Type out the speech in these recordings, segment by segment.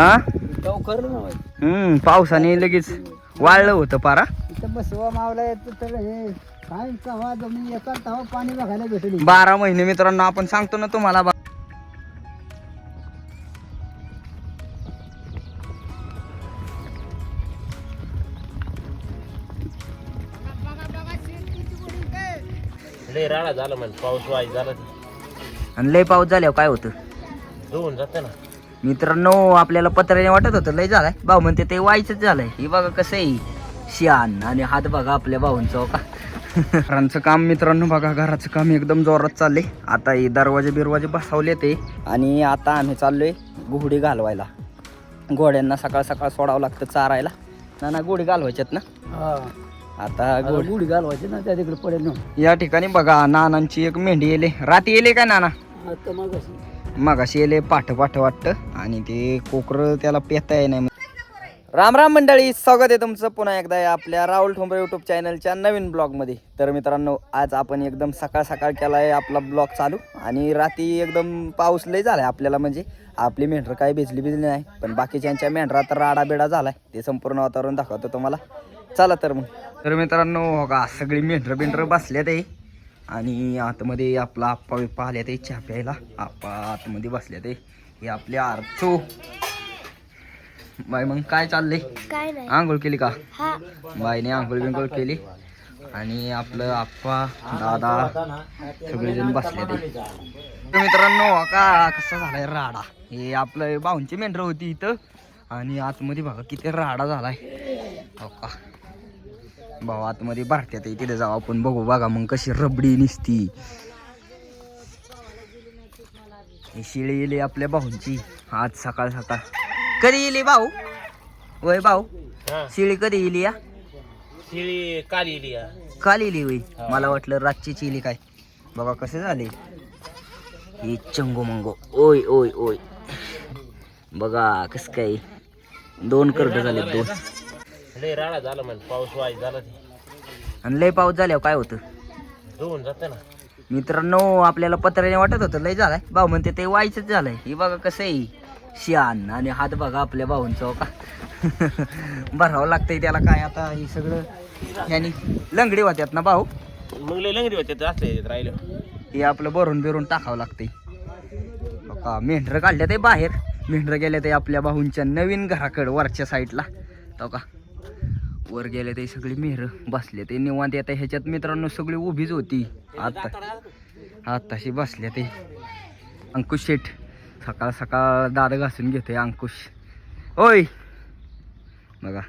हा हम्म पावसाने लगेच वाळलं होतं पारा. इथं बसवा मावला येतो तर हे काय तवा जमीन एका तवा पाणी बघायला भेटली. बारा महिने मित्रांनो आपण सांगतो ना तुम्हाला बा- लय राडा झाला म्हण पाऊस वाई झाला. आणि लय पाऊस झाल्यावर काय होतं? धुवून जाते ना. मित्रांनो आपल्याला पत्र्याने वाटत होतं लय झालाय. भाऊ म्हणते ते व्हायचंच झालंय. ही बघा कसं आहे. शियान आणि हात बघा आपल्या भाऊंचा हो का? घरांचं काम मित्रांनो बघा घराचं काम एकदम जोरात चाललंय. आता हे दरवाजे बिरवाजे बसवले ते. आणि आता आम्ही चाललोय गुहडी घालवायला. घोड्यांना सकाळ सकाळ सोडावं लागतं चारायला. ना ना गुढी घालवायच्यात ना? हा. आता गुढी घालवायची ना त्या तिकडे पडेल ना. या ठिकाणी बघा नानांची एक मेंढी येले. राती येले काय नाना? आता मग अशी मगाशी येले पाठ पाठ वाटतं आणि ते कोकर त्याला पेता येई नाही राम राम मंडळी स्वागत आहे तुमचं पुन्हा एकदा आपल्या राहुल ठोंबरे यूट्यूब चॅनलच्या नवीन ब्लॉगमध्ये तर मित्रांनो आज आपण एकदम सकाळ सकाळ केला आहे आपला ब्लॉग चालू आणि रात्री एकदम पाऊस लय झाला आहे आपल्याला म्हणजे. आपली मेंढरं काही भिजली भिजली नाही पण बाकीच्यांच्या मेंढरा तर राडाबिडा झाला झालाय. ते संपूर्ण वातावरण दाखवतो तुम्हाला. चला तर मग. तर मित्रांनो हो का सगळी मेंढरं बिंढरं बसल्यात आहे. आणि आतमध्ये आपला आप्पा बिप्पा आल्या ते चहा प्यायला. आप्पा आतमध्ये बसल्या ते. हे आपले आरचो. बाई मग काय चाललंय? काय नाही. आंघोळ केली का? बाईने आंघोळ बिंघोळ केली. आणि आपलं आप्पा दादा सगळेजण बसले ते. तर मित्रांनो का कसा झालाय राडा. हे आपलं भाऊंची मेंढरं होती इथं. आणि आतमध्ये बघा किती राडा झालाय. हो का भाऊ आतमध्ये भरत्यात आहे, तिथे जाऊ आपण बघू बघा मग कशी रबडी निसती. ही शिळी येली आपल्या भाऊंची आज सकाळ सकाळ. कधी येली भाऊ? वय भाऊ हा. शिळी कधी येली या? शिळी काली इली या. काल येली वय मला वाटलं रातचीच येली काय. बघा कसे झाले. हे चंगो मंगो. ओय ओय ओय. बघा कस काय. दोन करड झाले दोन. लय राडा झाला म्हण पाऊस वाई झाला ते. आणि लय पाऊस झाल्यावर काय होतं? धुवून जाते ना. मित्रांनो आपल्याला पत्र्याने वाटत होतं लय झालाय. भाऊ म्हणते ते व्हायचंच झालंय. ही बघा कसं आहे. शियान आणि हात बघा आपल्या भाऊंचा हो का? भरावं लागतंय त्याला काय आता हे सगळं. यांनी लंगडी होत्यात ना भाऊ? मग लय लंगडी होते ते असले राहिलं. हे आपलं भरून बिरून टाकावं लागतंय. हो का? मेंढरं काढल्या ते बाहेर. मेंढरं गेले ते आपल्या भाऊंच्या नवीन घराकडं वरच्या साईडला तो का? वर गेले ते सगळी मेहर बसले ते. निवांत येते ह्याच्यात मित्रांनो सगळी उभीच होती. आता आताशी बसले ते. अंकुश शेठ सकाळ सकाळ दाद घासून घेतोय अंकुश. होय! बघा.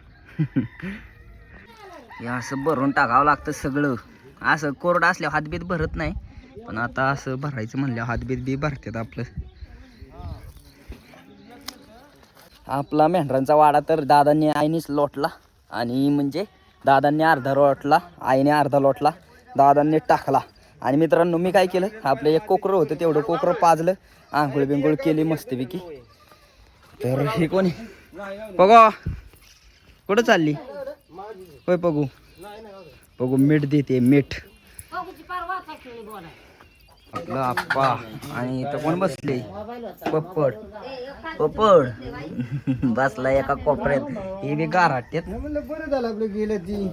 हे असं भरून टाकावं लागतं सगळं. असं कोरडं असल्यावर हातबीत भरत नाही. पण आता असं भरायचं म्हणल्यावर हातबीत बी भरतात आपलं. आपला मेंढरांचा वाडा तर दादांनी आईनेच लोटला आणि म्हणजे दादांनी अर्धा लोटला आईने अर्धा लोटला दादांनी टाकला. आणि मित्रांनो मी काय केलं? आपलं एक कोकरं होतं तेवढं कोकरं पाजलं आंघोळ बिंगोळ केली मस्तपैकी. तर हे कोणी बघा. कुठं चालली? होय बघू. बघू मीठ देते मीठ. आपलं आप्पा आणि इथं कोण बसले? पप्पड. पप्पड. बसला एका कोपऱ्यात. हे बी गाराट्यात म्हणलं बरं झालं आपलं गेलं ती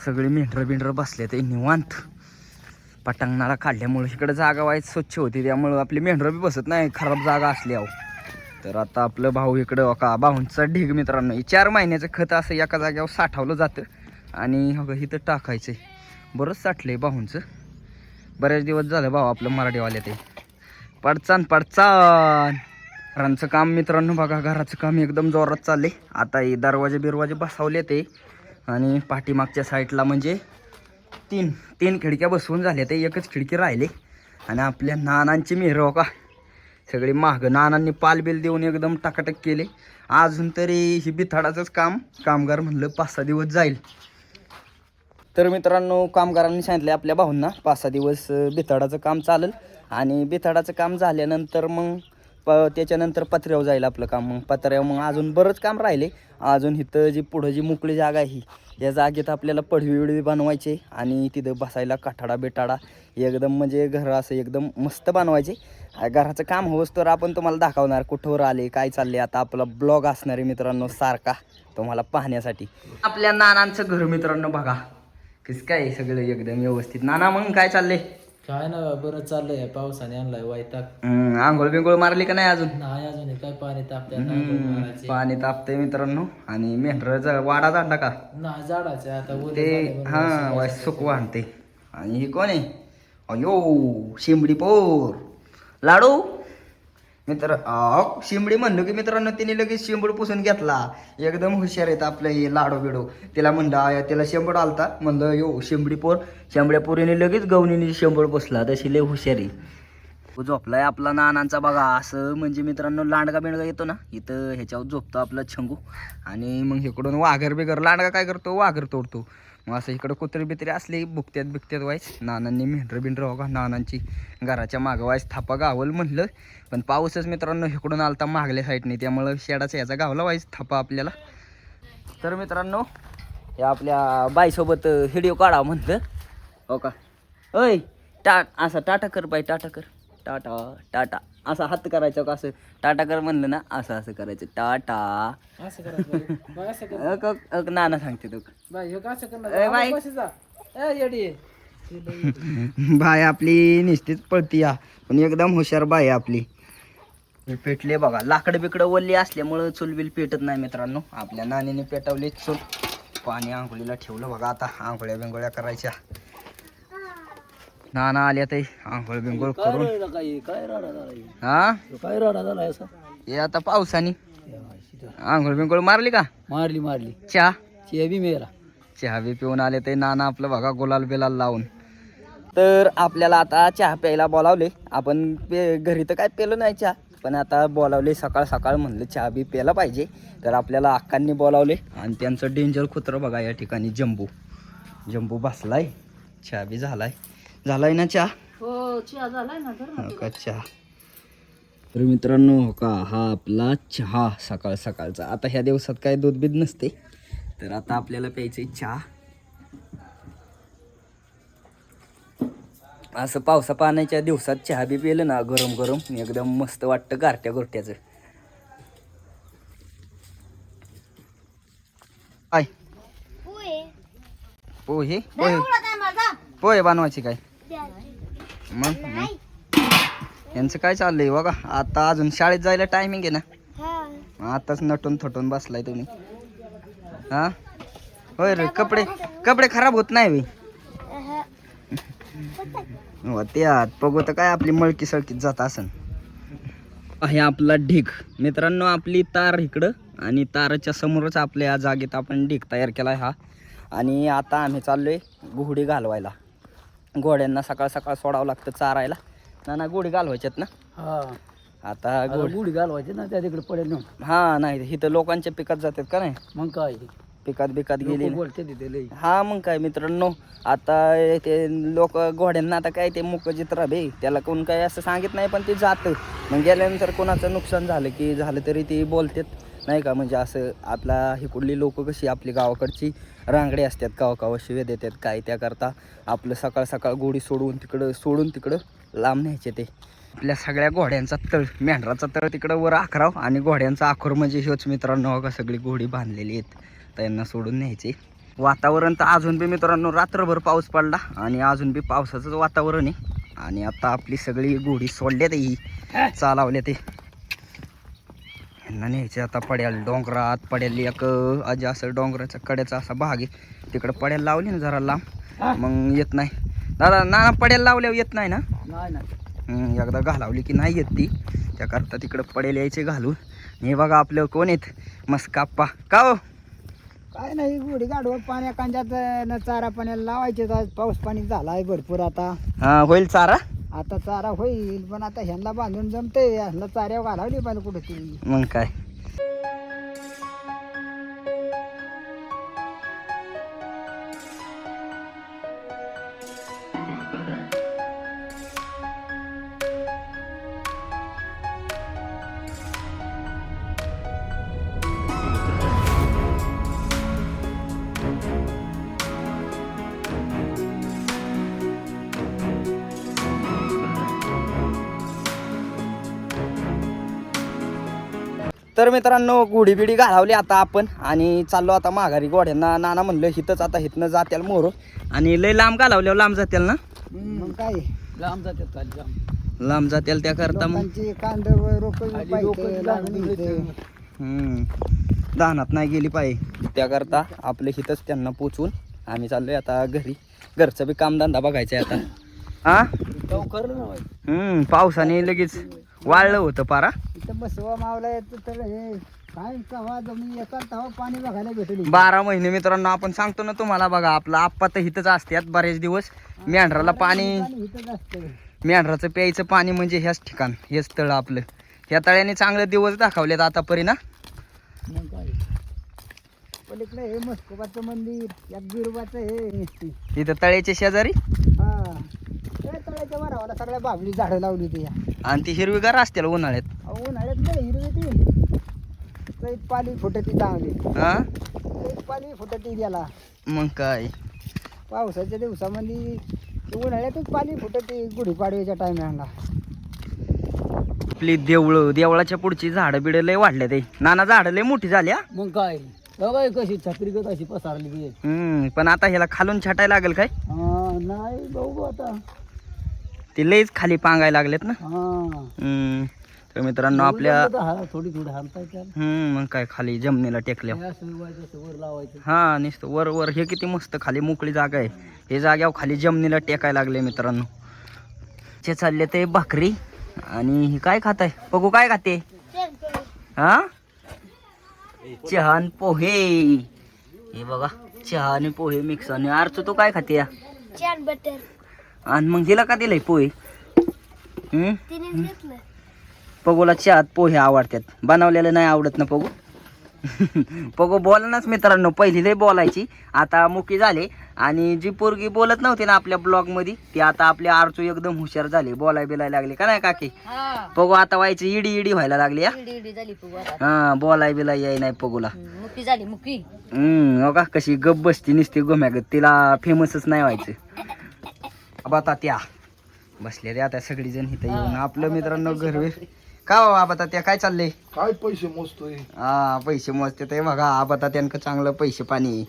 सगळे मेंढर बिंढर बसले ते निवांत. पटांगणाला काढल्यामुळे इकडे जागा वाईट स्वच्छ होती त्यामुळं आपली मेंढर बी बसत नाही खराब जागा असल्यावर तर आता आपलं भाऊ इकडं का भाऊंचा ढीग मित्रांनो. हे चार महिन्याचं खत असं एका जाग्यावर साठवलं जातं. आणि हो इथं टाकायचं बरंच साठलं आहे भाऊंचं. बऱ्याच दिवस झालं भाऊ आपलं मराठीवाल्या ते पडचान पडचान घरांचं काम मित्रांनो बघा घराचं काम एकदम जोरात चाललंय. आता हे दरवाजे बिरवाजे बसवले ते आणि पाठीमागच्या साईडला म्हणजे तीन तीन खिडक्या बसवून झाल्या ते एकच खिडकी राहिले. आणि आपल्या नानांची मेहरं हो का. सगळे महाग नानांनी पालबिल देऊन एकदम टाकाटक केले. अजून तरी ही बिथाडाचंच काम कामगार म्हणलं पाच सहा दिवस जाईल. तर मित्रांनो कामगारांनी सांगितले आपल्या भाऊंना पाच सहा दिवस बिथाडाचं काम चालेल. आणि बिथाडाचं काम झाल्यानंतर मग प त्याच्यानंतर पत्र्यावर जाईल आपलं काम. मग पत्र्यावर मग अजून बरंच काम राहिले. अजून इथं जी पुढं जी मोकळी जागा आहे ही या जागेत आपल्याला पडवी विडवी बनवायचे आणि तिथं बसायला काठाडा बेटाडा एकदम म्हणजे घर असं एकदम मस्त बनवायचे. घराचं काम होस तर आपण तुम्हाला दाखवणार कुठंवर आले काय चालले. आता आपला ब्लॉग असणार आहे मित्रांनो सारखा तुम्हाला पाहण्यासाठी. आपल्या नानांचं घर मित्रांनो बघा. कसं काय सगळं एकदम व्यवस्थित. नाना मग काय चालले काय ना बरं चाललंय. पावसाने आणलाय हम्म, आंघोळ बिंघोळ मारली का नाही अजून? नाही अजून हे काय पाणी तापत्या हम्म, पाणी तापतंय मित्रांनो. आणि मेंढर वाडा जाडला का? नाही झाडाचे आता. ते. हा वाय सुख वाहते आणि हे कोण आहे? अयो शिंबडी पोर. लाडू? मित्र अहो, शिंबडी म्हणलो की मित्रांनो तिने लगेच शिंबड पुसून घेतला. एकदम हुशार आहेत आपलं हे लाडू बिडू. तिला म्हणलं तिला शेंबड आलता. म्हणलं यो शिंबडी पोर. शेंबड्या पोरीने लगेच गवणीने शेंबड पुसला. तशी लय हुशारी झोपलाय आपला नानांचा बघा. असं म्हणजे मित्रांनो लांडगा बिंडगा येतो ना इथं ह्याच्यावर झोपतो आपला छंगू. आणि मग इकडून वाघर बिगर लांडगा काय करतो? वाघर तोडतो. मग असं इकडं कुत्री बित्री असली बुकत्यात बिकत्यात व्हायच नानांनी मेंढर बिंढर हो का? नानांची घराच्या मागं व्हायच थापा गावल म्हणलं. पण पाऊसच मित्रांनो इकडून आलता मागल्या साईडने त्यामुळं शेडाचा याचा गावला व्हायच थापा आपल्याला. तर मित्रांनो हे आपल्या बाईसोबत व्हिडिओ काढा म्हणलं. हो का? ओय टा असं टाटा कर बाई टाटा कर. टाटा टाटा. असं हात करायचं का असं? टाटा कर म्हणलं ना असं असं करायचं. टाटा. असं करायचं बाई. बाई असं कर. अक अक अक नाना सांगते तू. बाई हे कसं करणार? ए, बाई. आम्हाला कशी जा ए येडी. ते लई- बाय आपली निश्चित पळती या. पण एकदम हुशार बाय आपली. पेटले बघा. लाकडं बिकडं ओल्ली असल्यामुळं चुलबिल पेटत नाही मित्रांनो. आपल्या नानीने पेटवली चूल. पाणी आंघोळीला ठेवलं बघा आता. आंघोळ्या बिंगोळ्या करायच्या. नाना आल्या ते आंघोळ बिंगोळ करून. काय काय राडा झाला हा? काय राडा झाला असा हे आता पावसाने. आंघोळ बिंगोळ मारली का? मारली मारली. चहा? चे बी मेला चहा बी पिऊन आले ते नाना आपलं बघा गुलाल बिलाल लावून. तर आपल्याला आता चहा प्यायला बोलावले. आपण पे घरी तर काय पेलो नाही चहा. पण आता बोलावले सकाळ सकाळ म्हणलं चहा बी प्यायला पाहिजे. तर आपल्याला अक्कांनी बोलावले. आणि त्यांचं डेंजर कुत्रं बघा या ठिकाणी जंबू जंबू बसलाय. चहा बी झालाय. झालाय ना चहा? हो झालाय ना हो का चहा. तर मित्रांनो हो का हा आपला चहा सकाळ सकाळचा. आता ह्या दिवसात काय दूध बीध नसते तर आता आपल्याला प्यायचं चहा. असं पावसा पाण्याच्या दिवसात चहा बी पिलं ना गरम गरम एकदम मस्त वाटतं गारट्या गोरट्याचं. काय? पोहे. पोहे? पोहे बनवायचे काय? मग मग. यांचं काय चाललंय बघा. आता अजून शाळेत जायला टायमिंग आहे ना. आताच नटून थटून बसलाय तुम्ही. हा? होय रे कपडे कपडे खराब होत नाही. हो. त्यात बघू तर काय आपली मळकी सळकीत जात असन. आहे आपला ढीग. मित्रांनो आपली तार इकडं आणि ताराच्या समोरच आपल्या जागेत आपण ढीग तयार केला हा. आणि आता आम्ही चाललोय घोडी घालवायला. घोड्यांना सकाळ सकाळ सोडावं लागतं चारायला. ना ना घोडी घालवायच्यात ना? हा. आता घोडी गुढी घालवायची ना त्या तिकडे पडेल हा नाही इथं लोकांच्या पिकात जातात का नाही? मग काय? पिकात बिकात गेली लोकं बोलते तिथे लई. हा मग काय मित्रांनो आता ते लोक घोड्यांना आता काय ते मुकजित बे. त्याला कोण काय असं सांगित नाही पण ते जातं. मग गेल्यानंतर कोणाचं नुकसान झालं की झालं तरी ते बोलतात. नाही का? म्हणजे असं आपला इकडली लोक कशी आपली गावाकडची रांगडे असतात कावा कावा शिवे देतात काय त्याकरता आपलं सकाळ सकाळ गोडी सोडून तिकडं सोडून तिकडं लांब न्यायचे ते. आपल्या सगळ्या घोड्यांचा तळ मेंढराचा तळ तिकडं वर आखराव आणि घोड्यांचा आखर. म्हणजे हेच मित्रांनो का सगळी घोडी बांधलेली आहेत. त्यांना सोडून न्यायचे. वातावरण तर अजून बी मित्रांनो रात्रभर पाऊस पडला आणि अजून बी पावसाचंच वातावरण आहे. आणि आता आपली सगळी घोडी सोडल्यात ही. चालावल्या ते न्यायचे. आता पड्याल डोंगरात पड्याल एक अजे असं डोंगराच्या कड्याचा असा भाग आहे. तिकडं पड्याला लावली ना जरा लांब. मग येत नाही. दादा ना पड्याला लावल्यावर येत नाही ना? नाही ना हम्म, एकदा घालावली की नाही येत ती. त्याकरता तिकडं पडेल यायचे घालून. हे बघा आपलं कोण आहेत? मस्त काप्पा का हो? काय नाही गुढी गाडवर पाण्या कांद्यात चारा पाण्याला लावायचे आज. पाऊस पाणी झाला आहे भरपूर आता. हा होईल चारा? आता चारा होईल पण आता ह्यांना बांधून जमते ह्यांना चाऱ्या घालावली पाहिजे कुठे तरी मग काय? तर मित्रांनो गुढी बिडी घालावली आता आपण आणि चाललो आता माघारी गोड्यांना. नाना म्हणलं हिथंच आता हिथनं जात्याल मोर. आणि लय लांब घालावल्यावर लांब जात्याल ना? मग काय? लांब जातात खाली लांब. लांब जात्याल त्या करता मग. लोकांची कांद रोप पाहिजे लागणी इथे. हम्म. दानात नाही गेली पाहिजे त्याकरता आपलं हिथंच त्यांना पोचवून आम्ही चाललोय आता घरी. घरचं बी कामधंदा बघायचं आहे आता. हा लवकर ना बाई. हम्म पावसाने लगेच वाळलं होतं पारा. इथं बसवा मावला येतो तर हे काय कवा जमीन येतात तेव्हा पाणी बघायला भेटेल. बारा महिने मित्रांनो आपण सांगतो ना तुम्हाला बघा आपला आप्पा तर हिथंच असतात बरेच दिवस. मेंढराला पाणी पाणी इथंच असतं मेंढराचं प्यायचं पाणी म्हणजे ह्याच ठिकाण हेच तळ आपलं. ह्या तळ्याने चांगले दिवस दाखवलेत आतापर्यंत ना मग काय? पलीकडे हे मस्कोबाचं मंदिर या गिरबाचं हे. इथं तळ्याच्या शेजारी? हा. ते तळ्याच्या वरावाला सगळ्या बाबली झाडं लावली ती आणि ती हिरवीगार असतील उन्हाळ्यात. अहो, उन्हाळ्यात नाही हिरवी ती. पाली फुटती चांगली. हा? लईच पाली फुटती त्याला. मग काय? पावसाच्या दिवसामध्ये ते उन्हाळ्यातच पाली फुटती गुढीपाडव्याच्या टायमाला आपली देवळं देवळाच्या पुढची झाडं बिडं लय वाढले ते नाना झाडं लय मोठी झाली हा? मग काय? बघा हे कशी छत्रीगत अशी पसारली की हम्म पण आता ह्याला खालून छाटायला लागेल काय? हा नाही बघू आता. ते लयच खाली पांगायला लागलेत ना? हा. हम्म तर मित्रांनो आपल्या हा थोडी थोडी हम्म मग काय खाली जमिनीला टेकल्या. हे असं व्हायचं असं वर लावायचं. हा नुसतं वर वर. हे किती मस्त खाली मोकळी जागा आहे. हे जाग्यावर खाली जमिनीला टेकायला लागले मित्रांनो. ते चालले ते भाकरी आणि हे काय खात आहे बघू काय खाते? हा? चहा आणि पोहे. हे बघा चहा आणि पोहे मिक्स आणि अर्थ तो काय खाते या? छान बटर आणि मग हिला का दिलंय पोहे? हम्म? तिने घेतलं. पगोला चहात पोहे आवडतात. बनवलेलं नाही आवडत ना पगू? पगो बोलनाच मित्रांनो पहिली लय बोलायची. आता मुकी झाले. आणि जी पोरगी बोलत नव्हती ना आपल्या ब्लॉगमध्ये ती आता आपल्या आरचू एकदम हुशार झाली बोलाय बिलाय लागली. का नाही काकी? पगो आता व्हायची इडी इडी व्हायला लागली हा? हा बोलाय बिलाय याय नाही पगोला. मुकी झाली मुकी. हम्म हो का? कशी गप बसती निसती गोम्यागत तिला फेमसच नाही व्हायचं. अब आता त्या बसले रे आता सगळीजण इथं येऊन आपलं मित्रांनो घर का हो आबा त्या काय चाललंय? काय पैसे मोजतोय? हा पैसे मोजते ते बघा आबा त्यांना चांगलं पैसे पाणी.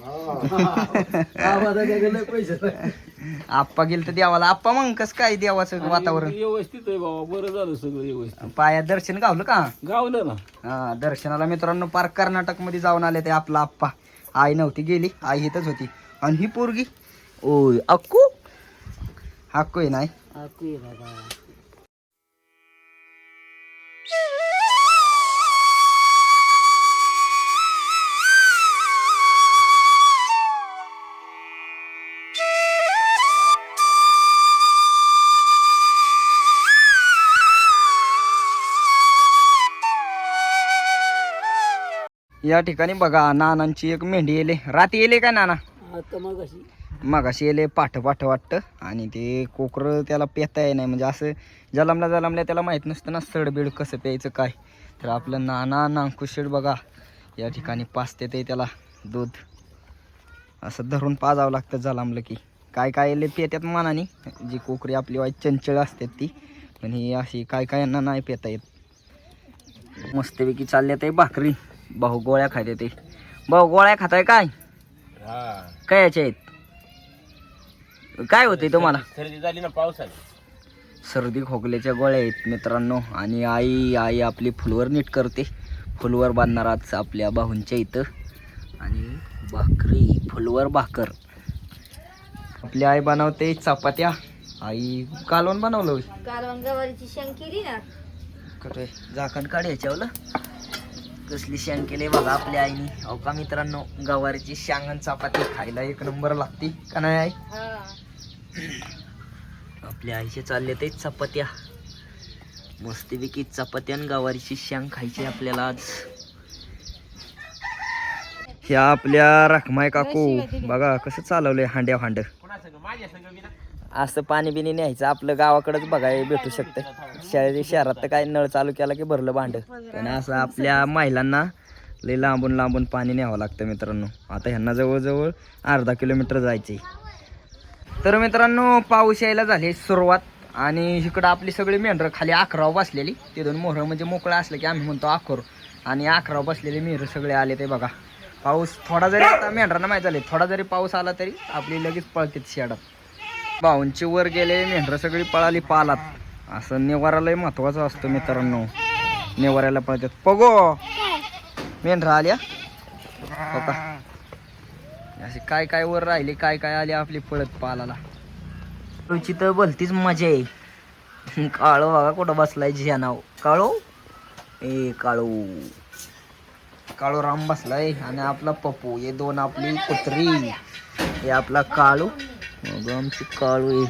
आप्पा गेल तर देवाला. आप्पा मग कस काय देवाचं वातावरण? व्यवस्थित आहे बाबा बरं झालं सगळं व्यवस्थित. पायात दर्शन गावलं का? गावलं ना. हा दर्शनाला मित्रांनो पार कर्नाटकमध्ये जाऊन आले ते आपला आप्पा. आई नव्हती गेली आई इथंच होती. आणि ही पोरगी? ओय अक्कू? हक्कू आहे नाही या ठिकाणी बघा नानांची एक मेंढी येले. राती येले काय नाना? आता मग अशी मगाशी येले पाठ पाठ वाटतं. आणि ते कोकरं त्याला पेता नाही म्हणजे असं जलमल्या जलमल्या त्याला माहीत नसतं ना सडबीड कसं प्यायचं काय. तर आपलं नाना नांकुशेड बघा या ठिकाणी पाचते ते त्याला दूध. असं धरून पाजावं लागतं जलामलं की. काय काय येले पेत्यात मनाने? जी कोकरी आपली वाईट चंचळ असते ती. पण ही अशी काय काय यांना नाही पेता येत. मस्तपैकी चालल्या ते भाकरी. भाऊ गोळ्या खाते ते. भाऊ गोळ्या खाताय काय? हा. काय याच्या आहेत काय होते तुम्हाला? सर्दी झाली ना पावसाने सर्दी खोकल्याच्या गोळ्या आहेत मित्रांनो. आणि आई आई आपली फुलवर नीट करते. फुलवर बांधणार आज आपल्या भाऊंच्या इथं. आणि भाकरी फुलवर भाकर. आपली आई बनवते चपात्या. आई कालवण बनवलं होय. कालवण गवारीची शेंग केली ना. कुठे झाकण काढ याच्यावलं कसली शेंग केली बघा आपल्या आईने. अहो का मित्रांनो गवारीची शांगण चपाती खायला एक नंबर लागते का नाही आई? हा. आपल्या आईचे चालले ते चपात्या. मस्तपैकी चपात्या आणि गवारीची शांग खायची आपल्याला आज. ह्या आपल्या रखमाय काकू बघा कसं चालवलंय हांड्या हांड असं पाणी बिनी न्यायचं. आपलं गावाकडेच बघायला भेटू शकतं शहरी शहरात तर काय नळ चालू केला की भरलं भांडं. पण असं आपल्या महिलांना लय लांबून लांबून पाणी न्यावं लागतं मित्रांनो. आता ह्यांना जवळजवळ अर्धा किलोमीटर जायचे तर मित्रांनो पाऊस यायला झाली सुरुवात. आणि इकडं आपली सगळी मेंढरं खाली अकराव बसलेली. तिथून मोहरं म्हणजे मोकळं असलं की आम्ही म्हणतो अखोर आणि अकराव बसलेले मेहर सगळे आले ते बघा. पाऊस थोडा जरी आता मेंढरांना माहीत झाले थोडा जरी पाऊस आला तरी आपली लगेच पळतात शेडात. भाऊंची वर गेले मेंढरं सगळी पळाली पालात. असं नेवारालाही महत्वाचं असतं मित्रांनो. नेवाऱ्याला पळतात. पगो! मेंढरा आल्या? हो का अशी काय काय वर राहिले काय काय आले आपली पळत पालाला. तुझी तर भलतीच मजा आहे. काळो बघा कुठं बसलाय झ्या नाव. काळो? ए काळू. काळू राम बसलाय. आणि आपला पप्पू हे दोन आपली कुत्री. हे आपला काळू. मग आमची काळू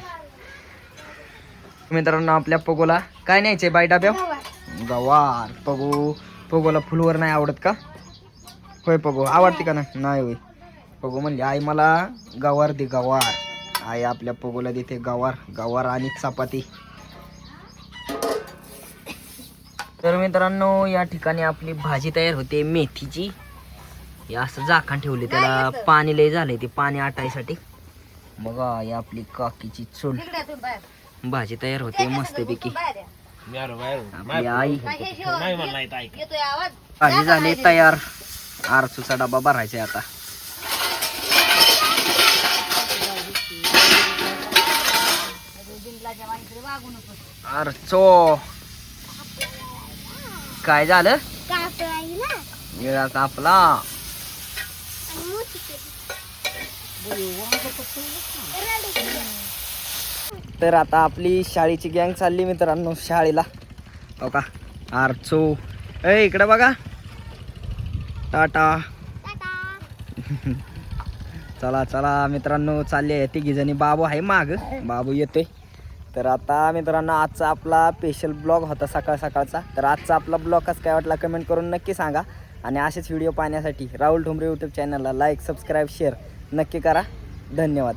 मित्रांनो आपल्या पगोला काय न्यायचंय बाय डाब्या गवार. पगो पगोला फुलवर नाही आवडत का? होय पगो. आवडते का नाही? नाही होय. पगो म्हणली आई मला गवार दे गवार. आई आपल्या पगोला देते गवार. गवार आणि चपाती. तर मित्रांनो या ठिकाणी आपली भाजी तयार होते मेथीची. हे असं झाकण ठेवले त्याला पाणी लय झालंय ते पाणी आटायसाठी. बघा ही आपली काकीची चूल. भाजी तयार होते मस्तपैकी. बाहेर या. मी आलो बाहेर. आपली आई. हे भाजी झाली तयार. आरसूचा डबा भरायचा आहे आता. आरचो. काय झालं? कापला तर आता आपली शाळेची गँग चालली मित्रांनो शाळेला. हो का? आरचो. ए इकडे बघा. टाटा. चला चला मित्रांनो चालले तिघी जणी बाबू आहे माग. बाबू येतोय. तर आता मित्रांनो आजचा आपला स्पेशल ब्लॉग होता सकाळ सकाळचा. तर आजचा आपला ब्लॉग कसं काय वाटला कमेंट करून नक्की सांगा. आणि असेच व्हिडिओ पाहण्यासाठी राहुल ठोंबरे यूट्यूब चॅनलला लाईक सबस्क्राईब शेअर नक्की करा. धन्यवाद.